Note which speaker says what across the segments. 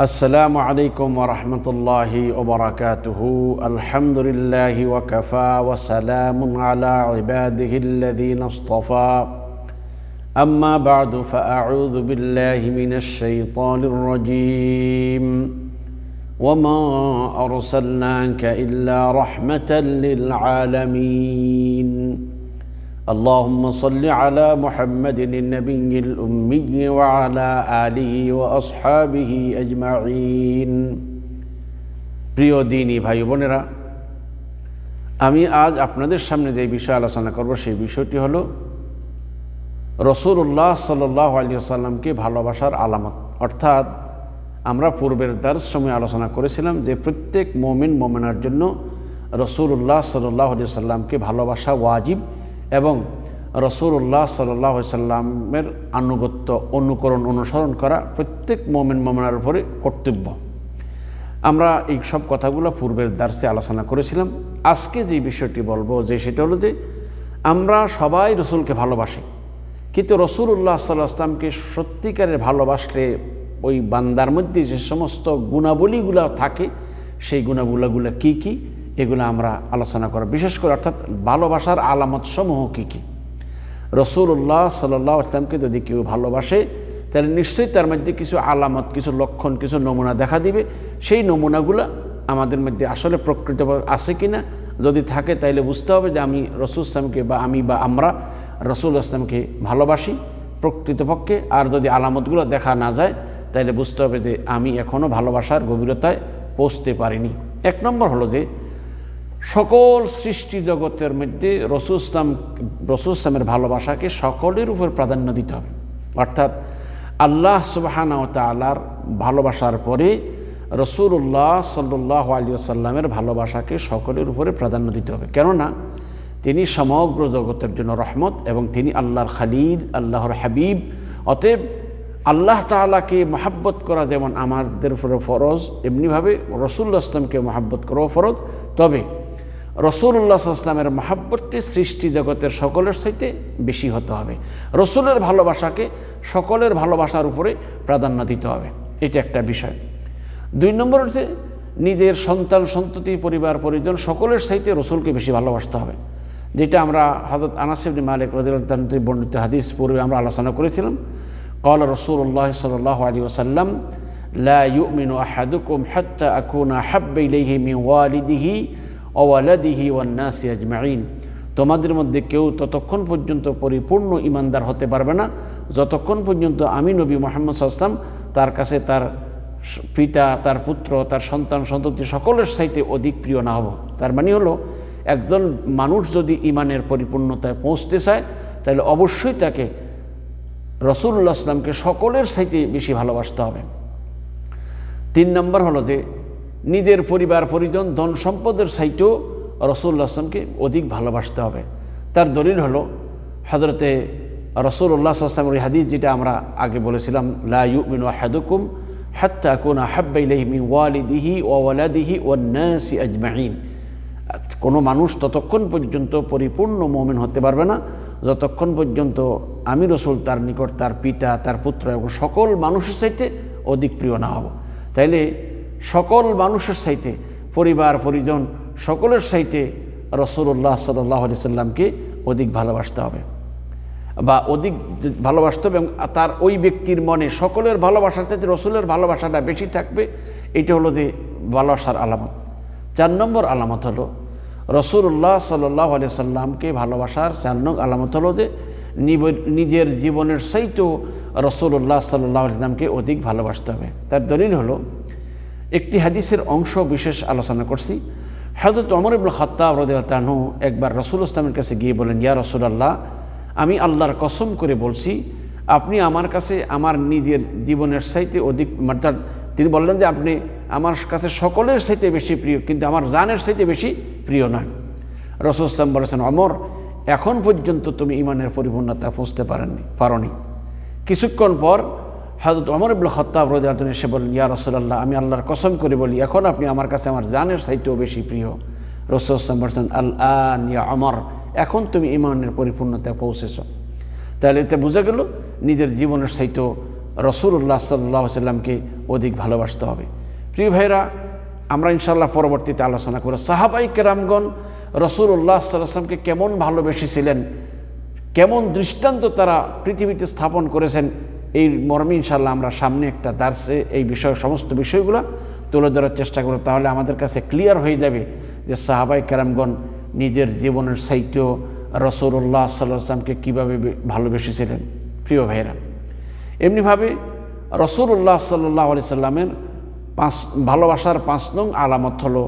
Speaker 1: السلام عليكم ورحمة الله وبركاته. الحمد لله وكفى وسلام على عباده الذين اصطفى. أما بعد فأعوذ بالله من الشيطان الرجيم. وما أرسلناك إلا رحمة للعالمين. اللهم صل على محمد النبي الأمي وعلى آله وأصحابه أجمعين প্রিয় দিনী ভাই বোনেরা আমি আজ আপনাদের সামনে যে বিষয় আলোচনা করব সেই বিষয়টি হলো রসুল্লাহ সাল্লাহ আলী আসাল্লামকে ভালোবাসার আলামত অর্থাৎ আমরা পূর্বের তার সময় আলোচনা করেছিলাম যে প্রত্যেক মমিন মোমেনার জন্য রসুল্লাহ সাল্লাহ আলি সাল্লামকে ভালোবাসা ওয়াজিব এবং রসুল্লাহ সাল্লাহ সাল্লামের আনুগত্য, অনুকরণ, অনুসরণ করা প্রত্যেক মমিন, মোমেনার উপরে কর্তব্য। আমরা এই সব কথাগুলো পূর্বের দার্সে আলোচনা করেছিলাম। আজকে যে বিষয়টি বলব যে সেটা হলো যে আমরা সবাই রসুলকে ভালোবাসি। কিন্তু রসুল্লাহ সাল্লাহ আসলামকে সত্যিকারের ভালোবাসলে ওই বান্দার মধ্যে যে সমস্ত গুণাবলীগুলো থাকে, সেই গুণাবলীগুলো কী কী? এগুলো আমরা আলোচনা করা বিশেষ করে অর্থাৎ ভালোবাসার আলামত সমূহ কী? কী রসুল্লাহ সাল্লাহ আসলামকে যদি কেউ ভালোবাসে, তাহলে নিশ্চয়ই তার মধ্যে কিছু আলামত, কিছু লক্ষণ, কিছু নমুনা দেখা দিবে। সেই নমুনাগুলো আমাদের মধ্যে আসলে প্রকৃত আছে কি না যদি থাকে তাইলে বুঝতে হবে যে আমি রসুল ইসলামকে বা আমি বা আমরা রসুল ইসলামকে ভালোবাসি প্রকৃতপক্ষে। আর যদি আলামতগুলো দেখা না যায়, তাইলে বুঝতে হবে যে আমি এখনও ভালোবাসার গভীরতায় পৌঁছতে পারিনি। এক নম্বর হলো যে সকল সৃষ্টি জগতের মধ্যে রসুল ইসলাম, রসুল ইসলামের ভালোবাসাকে সকলের উপর প্রাধান্য দিতে হবে। অর্থাৎ আল্লাহ সুবাহানা তালার ভালোবাসার পরে রসুল্লাহ সাল্লাহ আলী আসাল্লামের ভালোবাসাকে সকলের উপরে প্রাধান্য দিতে হবে। কেননা তিনি সমগ্র জগতের জন্য রহমত এবং তিনি আল্লাহর খালিদ আল্লাহর হাবিব। অতএব আল্লাহ তালাকে মহাব্বত করা যেমন আমাদের উপরে ফরজ এমনিভাবে রসুল্লাহ আসলামকে মহাব্বত করাও ফরজ। তবে রসুল্লা সাল্লামের মহাব্বতটি সৃষ্টি জগতের সকলের সাথে বেশি হতে হবে। রসুলের ভালোবাসাকে সকলের ভালোবাসার উপরে প্রাধান্য দিতে হবে। এটা একটা বিষয়। দুই নম্বর হচ্ছে নিজের সন্তান, সন্ততি, পরিবার, পরিজন সকলের সাথে রসুলকে বেশি ভালোবাসতে হবে। যেটা আমরা হজরত আনাসিবনি মালিক রদিল্লাহ বর্ণিত হাদিস পূর্বে আমরা আলোচনা করেছিলাম। কল রসুল্লাহ সাল আলী ওসাল্লাম লা ইউমিনু আহাদুকুম হাত্তা আকুনা হাব্বে লেহি মিন ওয়ালিদিহি ওয়ালাদিহি ওয়ান্নাসি আজমাইন তোমাদের মধ্যে কেউ ততক্ষণ পর্যন্ত পরিপূর্ণ ইমানদার হতে পারবে না। যতক্ষণ পর্যন্ত আমি নবী মোহাম্মদ সাল্লাম তার কাছে তার পিতা, তার পুত্র, তার সন্তান, সন্ততি সকলের সাইতে অধিক প্রিয় না হব। তার মানে হলো, একজন মানুষ যদি ইমানের পরিপূর্ণতায় পৌঁছতে চায়, তাহলে অবশ্যই তাকে রসুল্লাহ আসলামকে সকলের সাইতে বেশি ভালোবাসতে হবে। তিন নম্বর হলো যে নিজের পরিবার, পরিজন, ধন সম্পদের সাইটেও রসুল্লাহ আসলামকে অধিক ভালোবাসতে হবে। তার দলিল হলো হজরতে রসুল্লাহ আসলামের হাদিস যেটা আমরা আগে বলেছিলাম, লা ইউমিন হাদুকুম হাত্তা কুন আহাব্বাইলাহি মিন ওয়ালিদিহি ওয়ালাদিহি ও নাসি আজমাইন কোনো মানুষ ততক্ষণ পর্যন্ত পরিপূর্ণ মমিন হতে পারবে না। যতক্ষণ পর্যন্ত আমি রসুল, তার নিকট তার পিতা, তার পুত্র এবং সকল মানুষের সাইতে অধিক প্রিয় না হব। তাইলে সকল মানুষের সাইতে পরিবার, পরিজন সকলের সাইতে রসুল্লাহ সাল্লাহ আলি সাল্লামকে অধিক ভালোবাসতে হবে। বা অধিক ভালোবাসতে হবে এবং তার ওই ব্যক্তির মনে সকলের ভালোবাসার চাইতে রসুলের ভালোবাসাটা বেশি থাকবে। এটা হলো যে ভালোবাসার আলামত। চার নম্বর আলামত হলো রসুল্লাহ সাল্লাহ আলি সাল্লামকে ভালোবাসার চার নং আলামত হলো যে নিজের জীবনের সাইতেও রসুল্লাহ সাল্লাহ আলিয়ামকে অধিক ভালোবাসতে হবে। তার দলিল হলো একটি হাদিসের অংশ বিশেষ আলোচনা করছি। হজরত অমর ইবুল খত্তাব রদানহু একবার রসুল ইসলামের কাছে গিয়ে বলেন ইয়া রসুল আল্লাহ আমি আল্লাহর কসম করে বলছি, আপনি আমার কাছে আমার নিজের জীবনের সাইতে অধিক অর্থাৎ তিনি বললেন যে, আপনি আমার কাছে সকলের সাইতে বেশি প্রিয়, কিন্তু আমার জানের সাইতে বেশি প্রিয় নয়। রসুল ইসলাম বলেছেন অমর এখন পর্যন্ত তুমি ইমানের পরিপূর্ণতা পৌঁছতে পারেননি, পারনি। কিছুক্ষণ পর হজরত অমর ইবুল খত্তাব রোজার্দন এসে বললেন, ইয়া রসুল্লাহ আমি আল্লাহর কসম করে বলি, এখন আপনি আমার কাছে আমার জানের সাইতেও বেশি প্রিয়। রসুল ইসলাম বলছেন আল আন ইয়া অমর এখন তুমি ইমানের পরিপূর্ণতায় পৌঁছেছ। তাহলে এতে বোঝা গেল, নিজের জীবনের সাইতেও রসুল্লাহ সাল্লাহ সাল্লামকে অধিক ভালোবাসতে হবে। প্রিয় ভাইরা আমরা ইনশাল্লাহ পরবর্তীতে আলোচনা করব। সাহাবাই কেরামগণ রসুল্লাহ সাল্লামকে কেমন ভালোবেসেছিলেন, কেমন দৃষ্টান্ত তারা পৃথিবীতে স্থাপন করেছেন এই মর্মে ইনশাল্লাহ আমরা সামনে একটা দার্সে এই বিষয়, সমস্ত বিষয়গুলো তুলে ধরার চেষ্টা করব। তাহলে আমাদের কাছে ক্লিয়ার হয়ে যাবে যে সাহাবাই কেরামগণ নিজের জীবনের সাহিত্য রসুল্লাহ সাল্লাহ আসলামকে কীভাবে ভালোবেসেছিলেন। প্রিয় ভাইরা এমনিভাবে রসুল্লাহ সাল্লাহ আলি সাল্লামের পাঁচ, ভালোবাসার পাঁচ নং আলামত হলো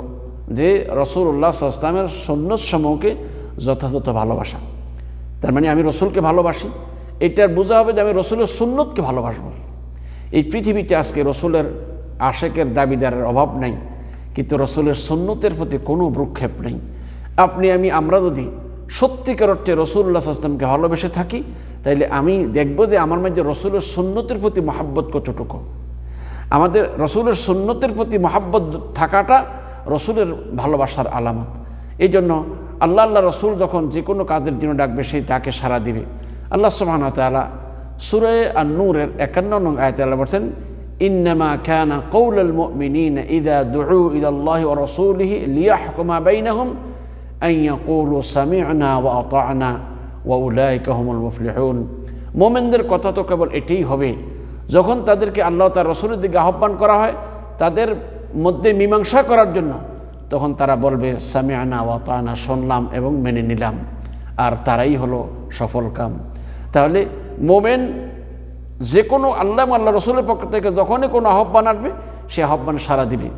Speaker 1: যে রসুল্লাহ সাল্লামের সন্ন্যত সমূহকে যথাযথ ভালোবাসা। তার মানে আমি রসুলকে ভালোবাসি এটার বোঝা হবে যে আমি রসুলের সুন্নতকে ভালোবাসবো। এই পৃথিবীতে আজকে রসুলের আশেকের দাবিদারের অভাব নাই, কিন্তু রসুলের সুন্নতের প্রতি কোনো ভ্রুক্ষেপ নেই। আপনি, আমি, আমরা যদি সত্যিকার অর্থে রসুল্লাহ আসলামকে ভালোবেসে থাকি, তাইলে আমি দেখব যে আমার মধ্যে রসুলের সুন্নতের প্রতি মহাব্বত কতটুকু। আমাদের রসুলের সুন্নতের প্রতি মহাব্বত থাকাটা রসুলের ভালোবাসার আলামত। এই জন্য আল্লাহ আল্লাহ রসুল যখন যে কোনো কাজের জন্য ডাকবে সেই তাকে সারা দিবে। আল্লাহ সুবহান তালা সুরে আর নূরের একান্ন নং আয়তে আল্লাহ বলছেন, ইন্নামা কানা কৌলুল মুমিনিন ইদা দুউ ইলাল্লাহি ওয়া রাসূলিহি লিয়াহকুমা বাইনাহুম আন আনা ও ওয়া আতা'না ওয়া উলাইকা হুমুল মুফলিহুন। মোমেনদের কথা তো কেবল এটাই হবে, যখন তাদেরকে আল্লাহ তার রসুলের দিকে আহ্বান করা হয়, তাদের মধ্যে মীমাংসা করার জন্য, তখন তারা বলবে সামিয়ানা ওয়াতানা শুনলাম এবং মেনে নিলাম। আর তারাই হলো সফল কাম। তাহলে মোমেন যে কোনো আল্লাহ আল্লাহ রসুলের পক্ষ থেকে যখনই কোনো আহ্বান আসবে, সে আহ্বান সারা দিবে।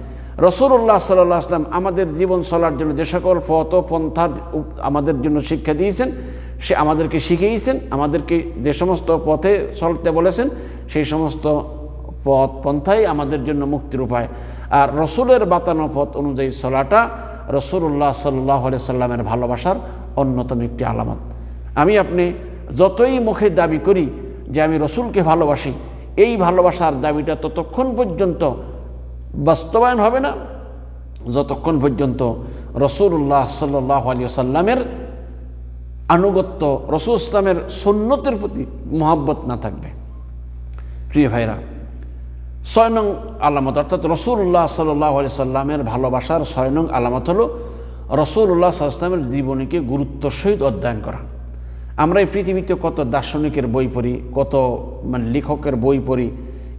Speaker 1: রসুল্লাহ সাল্লাহ আসলাম আমাদের জীবন চলার জন্য যে সকল পথ পন্থার আমাদের জন্য শিক্ষা দিয়েছেন, সে আমাদেরকে শিখিয়েছেন, আমাদেরকে যে সমস্ত পথে চলতে বলেছেন, সেই সমস্ত পথ পন্থাই আমাদের জন্য মুক্তির উপায়। আর রসুলের বাতানো পথ অনুযায়ী চলাটা রসুল্লাহ সাল্লাহ সাল্লামের ভালোবাসার অন্যতম একটি আলামত। আমি আপনি যতই মুখে দাবি করি যে আমি রসুলকে ভালোবাসি, এই ভালোবাসার দাবিটা ততক্ষণ পর্যন্ত বাস্তবায়ন হবে না। যতক্ষণ পর্যন্ত রসুল্লাহ সাল্লাহ আলী সাল্লামের আনুগত্য, রসুল ইসলামের সন্ন্যতের প্রতি মহাব্বত না থাকবে। প্রিয় ভাইরা, ছয় নং আলামত, অর্থাৎ রসুল্লাহ সাল্লাহ আলি সাল্লামের ভালোবাসার ছয় নং আলামত হল রসুল্লাহ সাল্লামের জীবনীকে গুরুত্ব সহিত অধ্যয়ন করা। আমরা এই পৃথিবীতে কত দার্শনিকের বই পড়ি, কত মানে লেখকের বই পড়ি,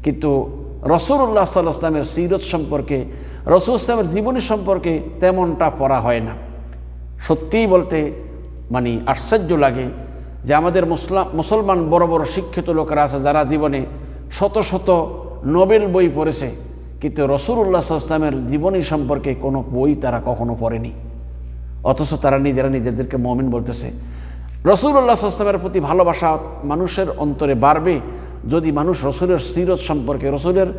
Speaker 1: কিন্তু রসুল্লাহ সাল্লাহ ইসলামের সিরত সম্পর্কে, রসুল ইসলামের জীবনী সম্পর্কে তেমনটা পড়া হয় না। সত্যিই বলতে মানে আশ্চর্য লাগে যে আমাদের মুসলাম মুসলমান বড় বড় শিক্ষিত লোকেরা আছে যারা জীবনে শত শত নোবেল বই পড়েছে, কিন্তু রসুল্লাহ ইসলামের জীবনী সম্পর্কে কোনো বই তারা কখনো পড়েনি। অথচ তারা নিজেরা নিজেদেরকে মমিন বলতেছে। রসুল্লাহ ইসলামের প্রতি ভালোবাসা মানুষের অন্তরে বাড়বে যদি মানুষ রসুলের সিরত সম্পর্কে, রসুলের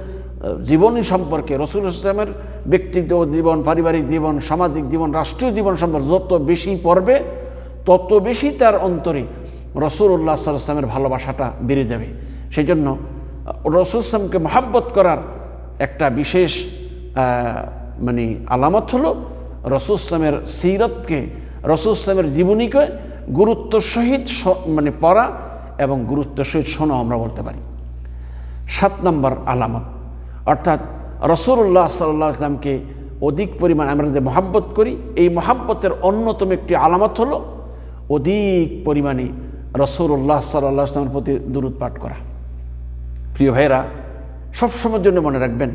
Speaker 1: জীবনী সম্পর্কে রসুল ইসলামের ব্যক্তিগত জীবন, পারিবারিক জীবন, সামাজিক জীবন, রাষ্ট্রীয় জীবন সম্পর্কে যত বেশি পড়বে, তত বেশি তার অন্তরে রসুল্লাহ সাল্লামের ভালোবাসাটা বেড়ে যাবে। সেই জন্য রসুল ইসলামকে মহাব্বত করার একটা বিশেষ মানে আলামত হলো রসুল ইসলামের সিরতকে, রসুল ইসলামের জীবনীকে গুরুত্ব সহিত মানে পড়া এবং গুরুত্ব সহিত শোনা আমরা বলতে পারি। সাত নম্বর আলামত, অর্থাৎ রসুল্লাহ সাল্লাহ ইসলামকে অধিক পরিমাণ আমরা যে মহাব্বত করি, এই মহাব্বতের অন্যতম একটি আলামত হলো অধিক পরিমাণে রসুল্লাহ সাল্লাহ ইসলামের প্রতি দূরত পাঠ করা। প্রিয় ভাইরা সবসময়ের জন্য মনে রাখবেন,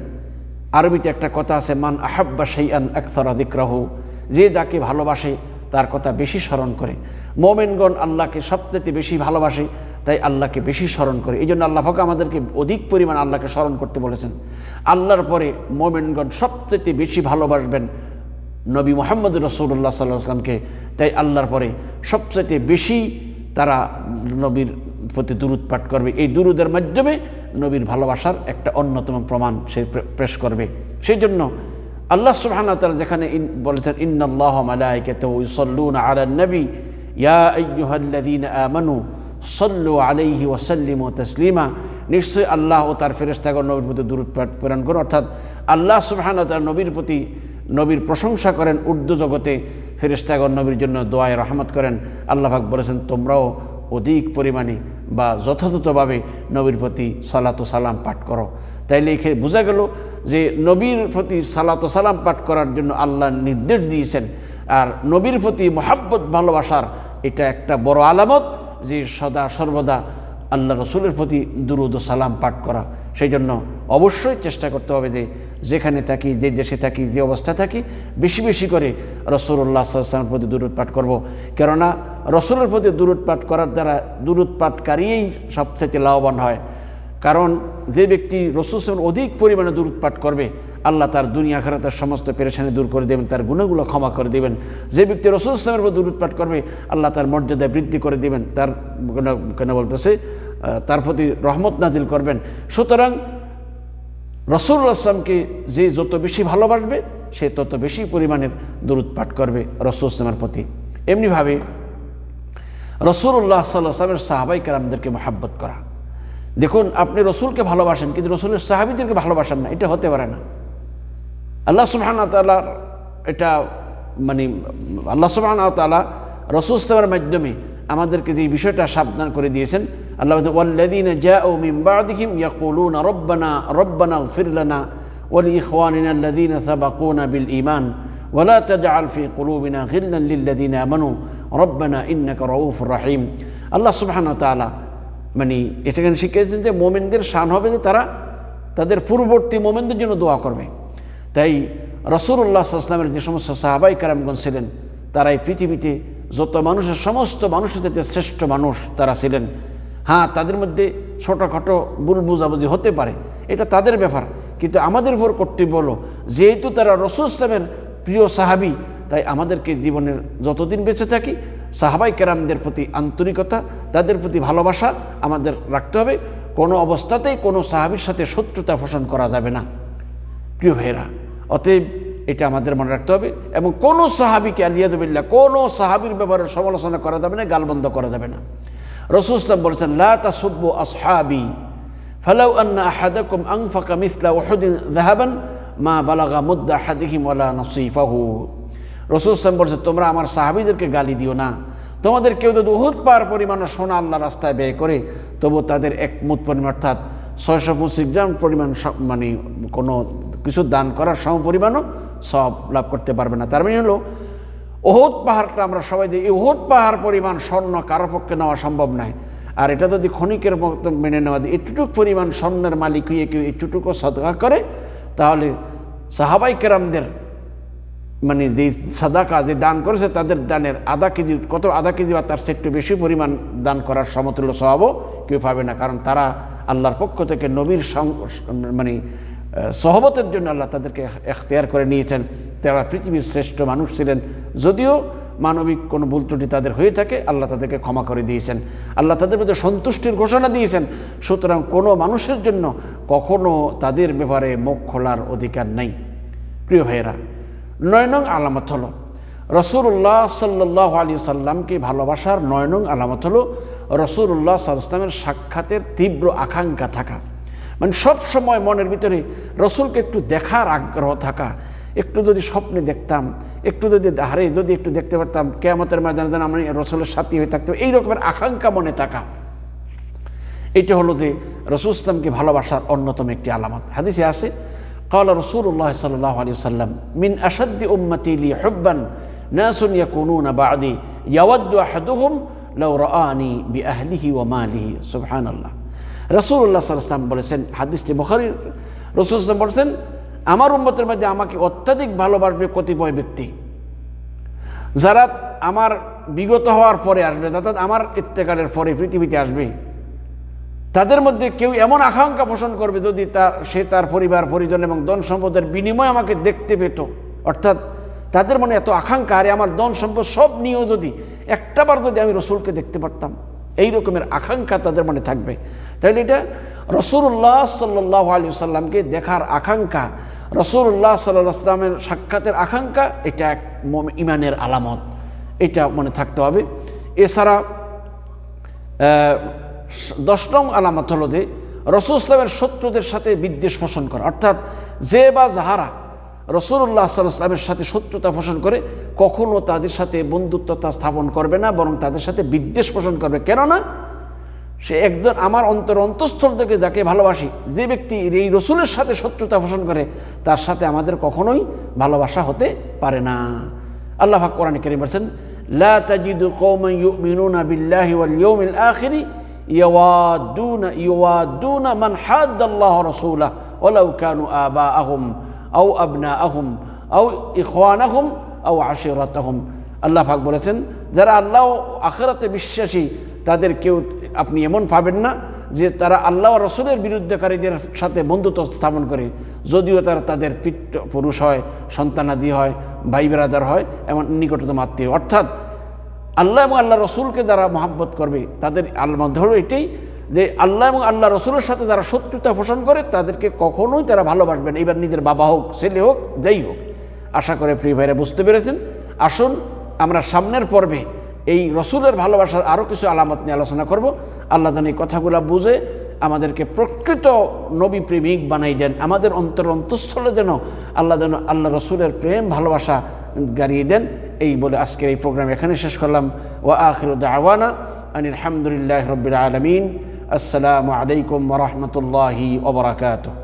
Speaker 1: আরবিতে একটা কথা আছে, মান আহাব্বা আন আখতার আদিক্রাহ যে যাকে ভালোবাসে তার কথা বেশি স্মরণ করে। মোমেনগণ আল্লাহকে সবচেয়ে বেশি ভালোবাসে, তাই আল্লাহকে বেশি স্মরণ করে। এই জন্য আল্লাহ আমাদেরকে অধিক পরিমাণ আল্লাহকে স্মরণ করতে বলেছেন। আল্লাহর পরে মোমেনগণ সবচেয়ে বেশি ভালোবাসবেন নবী মোহাম্মদ রসুল্লাহ সাল্লাহ আসলামকে তাই আল্লাহর পরে সবচেয়ে বেশি তারা নবীর প্রতি দুরুদ পাঠ করবে। এই দুরুদের মাধ্যমে নবীর ভালোবাসার একটা অন্যতম প্রমাণ সে পেশ করবে। সেই জন্য আল্লাহ সুবহানাহু তারা যেখানে বলেছেন, ইন্নাল্লাহ মালাইকাতাহু ইউসাল্লুনা আলান নবী। ইয়া আইয়ুহাল্লাযীনা আমানু সল্লু আলাইহি ওয়া সাল্লিমু তাসলিমা। নিশ্চয়ই আল্লাহ ও তার ফেরেশতাগণ নবীর প্রতি দূরত প্রেরণ করুন। অর্থাৎ আল্লাহ সুবহানাহু তাআলা নবীর প্রতি নবীর প্রশংসা করেন উর্দু জগতে ফেরেশতাগণ নবীর জন্য দোয়ায় রহমত করেন। আল্লাহ পাক বলেছেন, তোমরাও অধিক পরিমাণে বা যথাযথভাবে নবীর প্রতি সালাত সালাম পাঠ করো। তাইলে এখানে বোঝা গেল যে নবীর প্রতি সালাত সালাম পাঠ করার জন্য আল্লাহ নির্দেশ দিয়েছেন। আর নবীর প্রতি মহাব্বত, ভালোবাসার এটা একটা বড় আলামত যে সদা সর্বদা আল্লাহ রসুলের প্রতি দুরুদ সালাম পাঠ করা। সেই জন্য অবশ্যই চেষ্টা করতে হবে যে যেখানে থাকি, যে দেশে থাকি, যে অবস্থা থাকি, বেশি বেশি করে রসুল্লাহ সাল্লামের প্রতি দূরত পাঠ করব। কেননা রসুলের প্রতি দূরত পাঠ করার দ্বারা দূরত পাঠকারীই সবথেকে লাভবান হয়। কারণ যে ব্যক্তি রসুল অধিক পরিমাণে পাঠ করবে, আল্লাহ তার দুনিয়া খারাতের সমস্ত পেরেশানি দূর করে দেবেন, তার গুণগুলো ক্ষমা করে দেবেন। যে ব্যক্তি রসুল ইসলামের উপর দূরত পাঠ করবে, আল্লাহ তার মর্যাদা বৃদ্ধি করে দেবেন। তার কেন বলতেছে তার প্রতি রহমত নাজিল করবেন। সুতরাং রসুল আসলামকে যে যত বেশি ভালোবাসবে, সে তত বেশি পরিমাণের দূরত করবে রসুল ইসলামের প্রতি। এমনিভাবে রসুল্লাহ সাল্লাহ আসলামের সাহাবাই কারামদেরকে মহাব্বত করা। দেখুন আপনি রসুলকে ভালোবাসেন কিন্তু রসুলের সাহাবিদেরকে ভালোবাসেন না এটা হতে পারে না আল্লাহ সুবাহান তাল্লার এটা মানে আল্লাহ সুবাহান তাল্লাহ রসুল ইসলামের মাধ্যমে আমাদেরকে যে বিষয়টা সাবধান করে দিয়েছেন আল্লাহ ওয়াল্লাদিন জাউ মিন বাদিহিম ইয়াকুলুনা রব্বানা রব্বানা ইগফির লানা ولإخواننا الذين سبقونا بالإيمان ولا تجعل في قلوبنا غلا للذين آمنوا ربنا إنك رؤوف رحيم আল্লাহ সুবহানাহু ওয়া তাআলা মানে এটাখানে শিখিয়েছেন যে মোমেনদের শান হবে যে তারা তাদের পূর্ববর্তী মোমেনদের জন্য দোয়া করবে। তাই রসুল্লাহ আসলামের যে সমস্ত সাহাবাই কারামগঞ্জ ছিলেন তারা এই পৃথিবীতে যত মানুষের সমস্ত মানুষের সাথে শ্রেষ্ঠ মানুষ তারা ছিলেন হ্যাঁ তাদের মধ্যে ছোটোখাটো ভুল বুঝাবুঝি হতে পারে, এটা তাদের ব্যাপার। কিন্তু আমাদের উপর কর্তব্য হলো, যেহেতু তারা রসুল ইসলামের প্রিয় সাহাবি, তাই আমাদেরকে জীবনের যতদিন বেঁচে থাকি সাহাবাই কেরামদের প্রতি আন্তরিকতা, তাদের প্রতি ভালোবাসা আমাদের রাখতে হবে। কোনো অবস্থাতেই কোনো সাহাবির সাথে শত্রুতা পোষণ করা যাবে না। প্রিয় ভাইয়েরা, অতএব এটা আমাদের মনে রাখতে হবে এবং কোনো সাহাবিকে আলিয়াদবিল্লা কোনো সাহাবির ব্যাপারে সমালোচনা করা যাবে না গালবন্ধ করা যাবে না। রসুল ইসলাম বলেছেন, লা তাসুব্বু আসহাবি, ফালাউ আন্না আহাদাকুম আনফাকা মিসলা ওহুদিন যাহাবান মা বালাগা মুদ্দা আহাদিহিম ওয়ালা নসিফাহু। রসুল ইসলাম বলছে, তোমরা আমার সাহাবিদেরকে গালি দিও না। তোমাদের কেউ যদি উহুদ পার পরিমাণ সোনা আল্লাহ রাস্তায় ব্যয় করে, তবু তাদের এক মুদ পরিমাণ, অর্থাৎ ছয়শো পঁচিশ গ্রাম পরিমাণ মানে কোনো কিছু দান করার সম পরিমাণও সব লাভ করতে পারবে না। তার মানে হলো ওহদ পাহাড়টা আমরা সবাই দিই এই পাহাড় পরিমাণ স্বর্ণ কারও পক্ষে নেওয়া সম্ভব নয়। আর এটা যদি ক্ষণিকের মতো মেনে নেওয়া যায় একটুটুক পরিমাণ স্বর্ণের মালিক হয়ে কেউ একটুটুকু সদকা করে, তাহলে সাহাবাই কেরামদের মানে যে সাদাকা যে দান করেছে, তাদের দানের আধা কেজি, কত আধা কেজি বা তার একটু বেশি পরিমাণ দান করার সমতুল্য স্বভাবও কেউ পাবে না। কারণ তারা আল্লাহর পক্ষ থেকে নবীর মানে সহবতের জন্য আল্লাহ তাদেরকে এখতিয়ার করে নিয়েছেন। তারা পৃথিবীর শ্রেষ্ঠ মানুষ ছিলেন। যদিও মানবিক কোনো ভুল ত্রুটি তাদের হয়ে থাকে, আল্লাহ তাদেরকে ক্ষমা করে দিয়েছেন। আল্লাহ তাদের মধ্যে সন্তুষ্টির ঘোষণা দিয়েছেন। সুতরাং কোনো মানুষের জন্য কখনো তাদের ব্যাপারে মুখ খোলার অধিকার নেই। প্রিয় ভাইয়েরা নয় নং আলামত হলো। রসুল্লাহ সাল্লাহ আলী সাল্লামকে ভালোবাসার নয় নং আলামত হলো রসুল্লাহ সাল্লামের সাক্ষাতের তীব্র আকাঙ্ক্ষা থাকা। মানে সব সময় মনের ভিতরে রসুলকে একটু দেখার আগ্রহ থাকা, একটু যদি স্বপ্নে দেখতাম, একটু যদি হারে যদি একটু দেখতে পারতাম, কেয়ামতের ময়দানে যেন আমি রসুলের সাথী হয়ে থাকতাম, এই রকমের আকাঙ্ক্ষা মনে থাকা। এইটা হলো যে রসুল ইসলামকে ভালোবাসার অন্যতম একটি আলামত। হাদিসে আছে قال رسول الله صلى الله عليه وسلم من أشد أمتي لي حبا ناس يكونون بعدي يود أحدهم لو رآني بأهله وماله سبحان الله রসুল্লাহ সাল্লাম বলেছেন হাদিসটি বখারির রসুল ইসলাম বলেছেন আমার উম্মতের মধ্যে আমাকে অত্যাধিক ভালোবাসবে কতিপয় ব্যক্তি যারা আমার বিগত হওয়ার পরে আসবে অর্থাৎ আমার ইত্তেকারের পরে পৃথিবীতে আসবে তাদের মধ্যে কেউ এমন আকাঙ্ক্ষা পোষণ করবে যদি তার, সে তার পরিবার, পরিজন এবং ধন সম্পদের বিনিময়ে আমাকে দেখতে পেত। অর্থাৎ তাদের মনে এত আকাঙ্ক্ষা, আরে আমার ধন সম্পদ সব নিয়েও যদি একটাবার যদি আমি রসুলকে দেখতে পারতাম, এই রকমের আকাঙ্ক্ষা তাদের মনে থাকবে। তাহলে এটা রসুল্লাহ সাল্লাহ আলী সাল্লামকে দেখার আকাঙ্ক্ষা রসুল্লাহ সাল্লাহ সাল্লামের সাক্ষাতের আকাঙ্ক্ষা, এটা এক ইমানের আলামত। এটা মনে থাকতে হবে। এছাড়া দশ নং আলামত হলো যে রসুল ইসলামের শত্রুদের সাথে বিদ্বেষ পোষণ করা। অর্থাৎ যে বা যাহারা রসুল্লাহ সাল্লামের সাথে শত্রুতা পোষণ করে কখনও তাদের সাথে বন্ধুত্বতা স্থাপন করবে না, বরং তাদের সাথে বিদ্বেষ পোষণ করবে। কেননা সে একজন আমার অন্তর অন্তঃস্থল থেকে যাকে ভালোবাসি, যে ব্যক্তি এই রসুলের সাথে শত্রুতা পোষণ করে, তার সাথে আমাদের কখনোই ভালোবাসা হতে পারে না। আল্লাহ কোরআন করিম বলছেন, লা তাজিদু ইউমিনুনা বিল্লাহি ওয়াল ইয়াউমিল আখিরি ইয়াওয়াদুনা ইয়াওয়াদুনা মান হাদ্দাল্লাহ রাসূলাহু, ওয়ালাউ কানু আবাআহুম, আও আবনাআহুম, আও ইখওয়ানাহুম, আও আশিরাতাহুম। আল্লাহ পাক বলেছেন, যারা আল্লাহ আখেরাতে বিশ্বাসী, তাদের কেউ আপনি এমন পাবেন না যে তারা আল্লাহ রসুলের বিরুদ্ধকারীদের সাথে বন্ধুত্ব স্থাপন করে। যদিও তারা তাদের পিত পুরুষ হয়, সন্তানাদি হয় ভাই বেরাদার হয়, এমন নিকটতম আত্মীয়। অর্থাৎ আল্লাহ এবং আল্লাহ রসুলকে যারা মহাব্বত করবে, তাদের আল মধ্যে হলো এটাই যে আল্লাহ এবং আল্লাহ রসুলের সাথে যারা শত্রুতা পোষণ করে, তাদেরকে কখনোই তারা ভালোবাসবেন এবার নিজের বাবা হোক, ছেলে হোক, যাই হোক। আশা করে প্রিয় ভাইরা বুঝতে পেরেছেন? আসুন, আমরা সামনের পর্বে এই রসুলের ভালোবাসার আরও কিছু আলামত নিয়ে আলোচনা করব। আল্লাহ যেন এই কথাগুলো বুঝে আমাদেরকে প্রকৃত নবী প্রেমিক বানাই দেন। আমাদের অন্তর অন্তঃস্থলে যেন আল্লাহ যেন আল্লাহ রসুলের প্রেম, ভালোবাসা গাড়িয়ে দেন। এই বলে আজকের এই প্রোগ্রাম এখানে শেষ করলাম। ও আখির আওয়ানা আনিল আলহামদুলিল্লাহ রবিল আলমিন। আসসালামু আলাইকুম রহমতুল্লাহি ওবরাকাতুহ